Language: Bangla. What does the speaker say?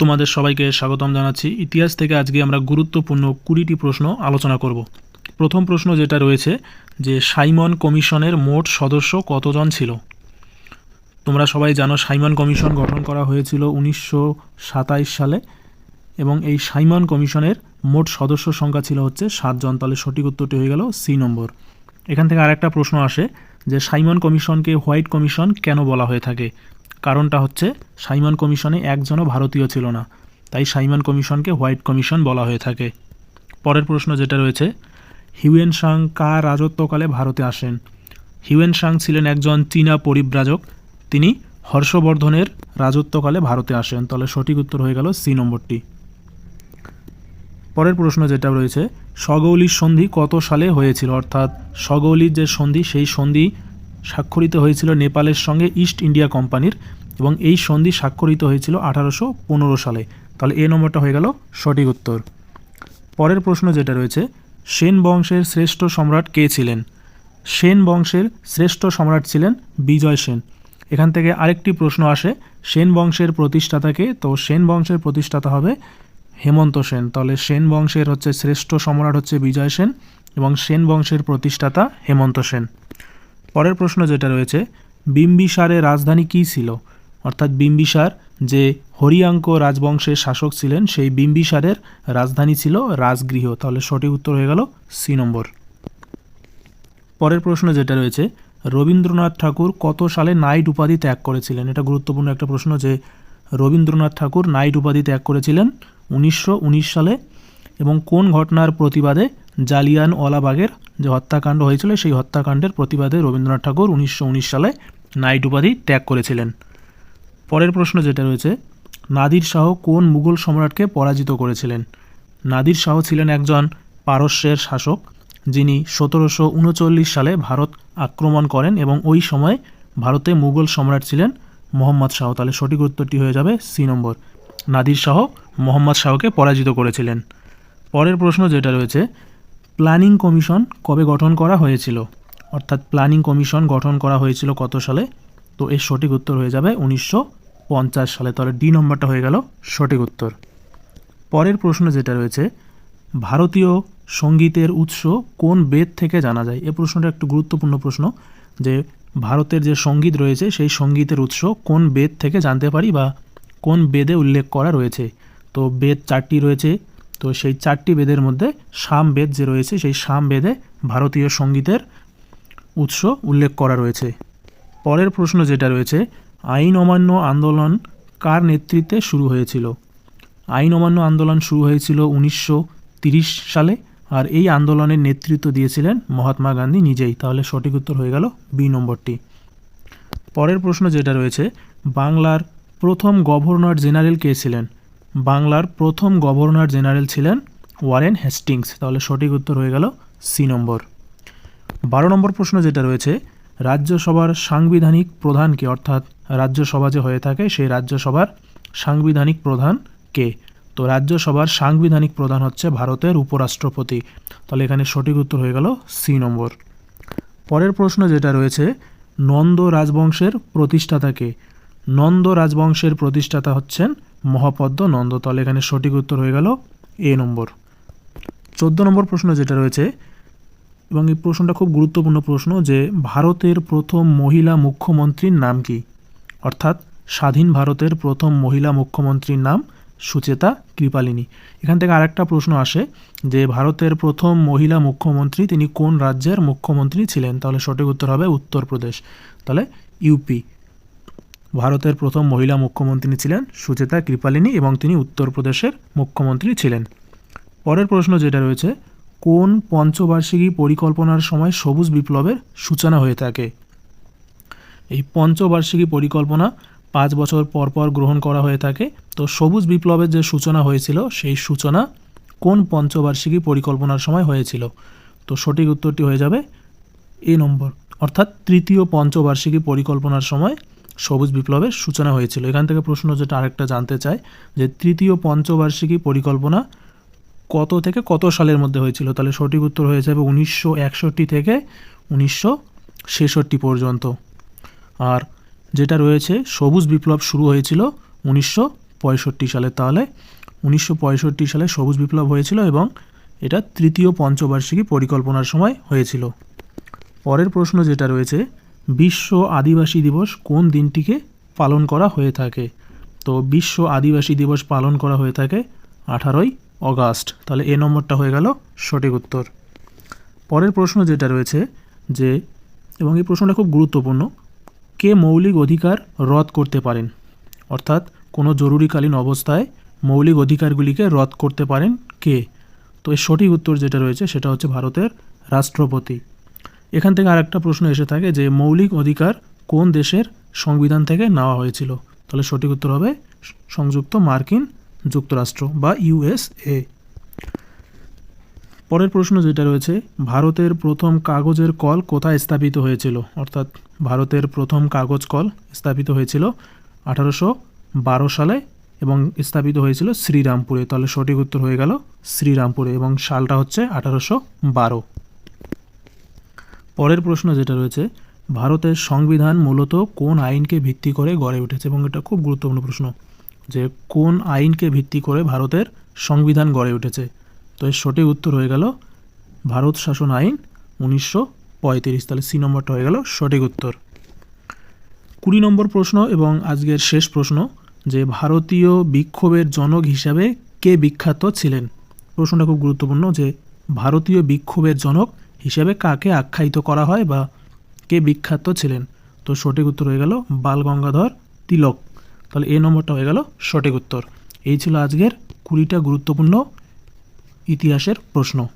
তোমাদের সবাইকে স্বাগতম জানাচ্ছি। ইতিহাস থেকে আজকে আমরা গুরুত্বপূর্ণ কুড়িটি প্রশ্ন আলোচনা করব। প্রথম প্রশ্ন যেটা রয়েছে যে, সাইমন কমিশনের মোট সদস্য কতজন ছিল? তোমরা সবাই জানো সাইমন কমিশন গঠন করা হয়েছিল উনিশশো সালে এবং এই সাইমন কমিশনের মোট সদস্য সংখ্যা ছিল হচ্ছে সাতজন। তাহলে সঠিক উত্তরটি হয়ে গেল সি নম্বর। এখান থেকে আরেকটা প্রশ্ন আসে যে, সাইমন কমিশনকে হোয়াইট কমিশন কেন বলা হয়ে থাকে? কারণটা হচ্ছে সাইমন কমিশনে একজনও ভারতীয় ছিল না। তাই সাইমন কমিশনকে হোয়াইট কমিশন বলা হয়ে থাকে। পরের প্রশ্ন যেটা রয়েছে হিউয়েন সাং কার রাজত্বকালে ভারতে আসেন? হিউয়েন সাং ছিলেন একজন চীনা পরিব্রাজক। তিনি হর্ষবর্ধনের রাজত্বকালে ভারতে আসেন। তাহলে সঠিক উত্তর হয়ে গেল সি নম্বরটি। পরের প্রশ্ন যেটা রয়েছে সগৌলির সন্ধি কত সালে হয়েছিল? অর্থাৎ সগৌলির যে সন্ধি, সেই সন্ধি স্বাক্ষরিত হয়েছিল নেপালের সঙ্গে ইস্ট ইন্ডিয়া কোম্পানির এবং এই সন্ধি স্বাক্ষরিত হয়েছিল আঠারোশো পনেরো সালে। তাহলে এ নম্বরটা হয়ে গেল সঠিক উত্তর। পরের প্রশ্ন যেটা রয়েছে, সেন বংশের শ্রেষ্ঠ সম্রাট কে ছিলেন? সেন বংশের শ্রেষ্ঠ সম্রাট ছিলেন বিজয় সেন। এখান থেকে আরেকটি প্রশ্ন আসে, সেন বংশের প্রতিষ্ঠাতাকে? তো সেন বংশের প্রতিষ্ঠাতা হবে হেমন্ত সেন। তাহলে সেন বংশের হচ্ছে শ্রেষ্ঠ সম্রাট হচ্ছে বিজয় সেন এবং সেন বংশের প্রতিষ্ঠাতা হেমন্ত সেন। পরের প্রশ্ন যেটা রয়েছে বিম্বিসারের রাজধানী কী ছিল? অর্থাৎ বিম্বিসার যে হরিয়াঙ্ক রাজবংশের শাসক ছিলেন, সেই বিম্বিসারের রাজধানী ছিল রাজগৃহ। তাহলে সঠিক উত্তর হয়ে গেল সি নম্বর। পরের প্রশ্ন যেটা রয়েছে, রবীন্দ্রনাথ ঠাকুর কত সালে নাইট উপাধি ত্যাগ করেছিলেন? এটা গুরুত্বপূর্ণ একটা প্রশ্ন যে রবীন্দ্রনাথ ঠাকুর নাইট উপাধি ত্যাগ করেছিলেন উনিশশো উনিশ সালে এবং কোন ঘটনার প্রতিবাদে জালিয়ান ওয়ালাবাগের যে হত্যাকাণ্ড হয়েছিল, সেই হত্যাকাণ্ডের প্রতিবাদে রবীন্দ্রনাথ ঠাকুর উনিশশো উনিশ সালে নাইট উপাধি ত্যাগ করেছিলেন। পরের প্রশ্ন যেটা রয়েছে, নাদির শাহ কোন মুঘল সম্রাটকে পরাজিত করেছিলেন? নাদির শাহ ছিলেন একজন পারস্যের শাসক, যিনি সতেরোশো উনচল্লিশ সালে ভারত আক্রমণ করেন এবং ওই সময় ভারতে মুঘল সম্রাট ছিলেন মোহাম্মদ শাহ। তাহলে সঠিক উত্তরটি হয়ে যাবে সি নম্বর। নাদির শাহ মোহাম্মদ শাহকে পরাজিত করেছিলেন। পরের প্রশ্ন যেটা রয়েছে প্ল্যানিং কমিশন কবে গঠন করা হয়েছিল? অর্থাৎ প্ল্যানিং কমিশন গঠন করা হয়েছিল কত সালে? তো এর সঠিক উত্তর হয়ে যাবে উনিশশো পঞ্চাশ সালে। তাহলে ডি নম্বরটা হয়ে গেল সঠিক উত্তর। পরের প্রশ্ন যেটা রয়েছে, ভারতীয় সঙ্গীতের উৎস কোন বেদ থেকে জানা যায়? এ প্রশ্নটা একটু গুরুত্বপূর্ণ প্রশ্ন, যে ভারতের যে সংগীত রয়েছে, সেই সঙ্গীতের উৎস কোন বেদ থেকে জানতে পারি বা কোন বেদে উল্লেখ করা রয়েছে? তো বেদ চারটি রয়েছে তো সেই চারটি বেদের মধ্যে সাম বেদ যে রয়েছে, সেই সাম বেদে ভারতীয় সঙ্গীতের উৎস উল্লেখ করা রয়েছে। পরের প্রশ্ন যেটা রয়েছে, আইন অমান্য আন্দোলন কার নেতৃত্বে শুরু হয়েছিল? আইন অমান্য আন্দোলন শুরু হয়েছিল উনিশশো সালে, আর এই আন্দোলনের নেতৃত্ব দিয়েছিলেন মহাত্মা গান্ধী নিজেই। তাহলে সঠিক উত্তর হয়ে গেল বি নম্বরটি। পরের প্রশ্ন যেটা রয়েছে, বাংলার প্রথম গভর্নর জেনারেল কে ছিলেন? বাংলার প্রথম গভর্নর জেনারেল ছিলেন ওয়ারেন হেস্টিংস। তাহলে সঠিক উত্তর হয়ে গেল সি নম্বর। বারো নম্বর প্রশ্ন যেটা রয়েছে, রাজ্যসভার সাংবিধানিক প্রধানকে অর্থাৎ রাজ্যসভা যে হয়ে থাকে, সেই রাজ্যসভার সাংবিধানিক প্রধান কে? তো রাজ্যসভার সাংবিধানিক প্রধান হচ্ছে ভারতের উপরাষ্ট্রপতি। তাহলে এখানে সঠিক উত্তর হয়ে গেল সি নম্বর। পরের প্রশ্ন যেটা রয়েছে, নন্দ রাজবংশের প্রতিষ্ঠাতাকে নন্দ রাজবংশের প্রতিষ্ঠাতা হচ্ছেন মহাপদ্ম নন্দ তাহলে এখানে সঠিক উত্তর হয়ে গেল এ নম্বর। চোদ্দ নম্বর প্রশ্ন যেটা রয়েছে, এবং এই প্রশ্নটা খুব গুরুত্বপূর্ণ প্রশ্ন যে ভারতের প্রথম মহিলা মুখ্যমন্ত্রীর নাম কি? অর্থাৎ স্বাধীন ভারতের প্রথম মহিলা মুখ্যমন্ত্রীর নাম সুচেতা কৃপালিনী। এখান থেকে আরেকটা প্রশ্ন আসে যে ভারতের প্রথম মহিলা মুখ্যমন্ত্রী তিনি কোন রাজ্যের মুখ্যমন্ত্রী ছিলেন? তাহলে সঠিক উত্তর হবে উত্তরপ্রদেশ। তাহলে ইউপি। ভারতের প্রথম মহিলা মুখ্যমন্ত্রী ছিলেন সুচেতা কৃপালিনী এবং তিনি উত্তরপ্রদেশের মুখ্যমন্ত্রী ছিলেন। পরের প্রশ্ন যেটা রয়েছে, কোন পঞ্চবার্ষিকী পরিকল্পনার সময় সবুজ বিপ্লবের সূচনা হয়ে থাকে? এই পঞ্চবার্ষিকী পরিকল্পনা পাঁচ বছর পর পর গ্রহণ করা হয়ে থাকে। তো সবুজ বিপ্লবের যে সূচনা হয়েছিল, সেই সূচনা কোন পঞ্চবার্ষিকী পরিকল্পনার সময় হয়েছিল? তো সঠিক উত্তরটি হয়ে যাবে এ নম্বর। অর্থাৎ তৃতীয় পঞ্চবার্ষিকী পরিকল্পনার সময় সবুজ বিপ্লবের সূচনা হয়েছিল। এখান থেকে প্রশ্ন যেটা আরেকটা জানতে চায় যে তৃতীয় পঞ্চবার্ষিকী পরিকল্পনা কত থেকে কত সালের মধ্যে হয়েছিল? তাহলে সঠিক উত্তর হয়ে যাবে উনিশশো একষট্টি থেকে উনিশশো ছেষট্টি পর্যন্ত। আর যেটা রয়েছে, সবুজ বিপ্লব শুরু হয়েছিল উনিশশো পঁয়ষট্টি সালে। তাহলে উনিশশো পঁয়ষট্টি সালে সবুজ বিপ্লব হয়েছিল এবং এটা তৃতীয় পঞ্চবার্ষিকী পরিকল্পনার সময় হয়েছিল। পরের প্রশ্ন যেটা রয়েছে বিশ্ব আদিবাসী দিবস কোন দিনটিকে পালন করা হয়ে থাকে? তো বিশ্ব আদিবাসী দিবস পালন করা হয়ে থাকে আঠারোই অগাস্ট। তাহলে এ নম্বরটা হয়ে গেল সঠিক উত্তর। পরের প্রশ্ন যেটা রয়েছে যে, এবং এই প্রশ্নটা খুব গুরুত্বপূর্ণ, কে মৌলিক অধিকার রদ করতে পারেন? অর্থাৎ কোনো জরুরিকালীন অবস্থায় মৌলিক অধিকারগুলিকে রদ করতে পারেন কে? তো এর সঠিক উত্তর যেটা রয়েছে সেটা হচ্ছে ভারতের রাষ্ট্রপতি। এখান থেকে আরেকটা প্রশ্ন এসে থাকে যে মৌলিক অধিকার কোন দেশের সংবিধান থেকে নেওয়া হয়েছিল? তাহলে সঠিক উত্তর হবে সংযুক্ত মার্কিন যুক্তরাষ্ট্র বা ইউএসএ পরের প্রশ্ন যেটা রয়েছে, ভারতের প্রথম কাগজের কল কোথায় স্থাপিত হয়েছিল? অর্থাৎ ভারতের প্রথম কাগজ কল স্থাপিত হয়েছিল আঠারোশো বারো সালে এবং স্থাপিত হয়েছিল শ্রীরামপুরে। তাহলে সঠিক উত্তর হয়ে গেল শ্রীরামপুরে এবং সালটা হচ্ছে আঠারোশো বারো। পরের প্রশ্ন যেটা রয়েছে, ভারতের সংবিধান মূলত কোন আইনকে ভিত্তি করে গড়ে উঠেছে? এবং এটা খুব গুরুত্বপূর্ণ প্রশ্ন যে কোন আইনকে ভিত্তি করে ভারতের সংবিধান গড়ে উঠেছে? তো এর সঠিক উত্তর হয়ে গেল, ভারত শাসন আইন উনিশশো পঁয়ত্রিশ। তাহলে সি নম্বরটা হয়ে গেল সঠিক উত্তর। কুড়ি নম্বর প্রশ্ন এবং আজকের শেষ প্রশ্ন যে ভারতীয় বিক্ষোভের জনক হিসাবে কে বিখ্যাত ছিলেন? প্রশ্নটা খুব গুরুত্বপূর্ণ যে ভারতীয় বিক্ষোভের জনক হিসেবে কাকে আখ্যায়িত করা হয় বা কে বিখ্যাত ছিলেন? তো সঠিক উত্তর হয়ে গেল বাল গঙ্গাধর তিলক। তাহলে এ নম্বরটা হয়ে গেল সঠিক উত্তর। এই ছিল আজকের কুড়িটা গুরুত্বপূর্ণ ইতিহাসের প্রশ্ন।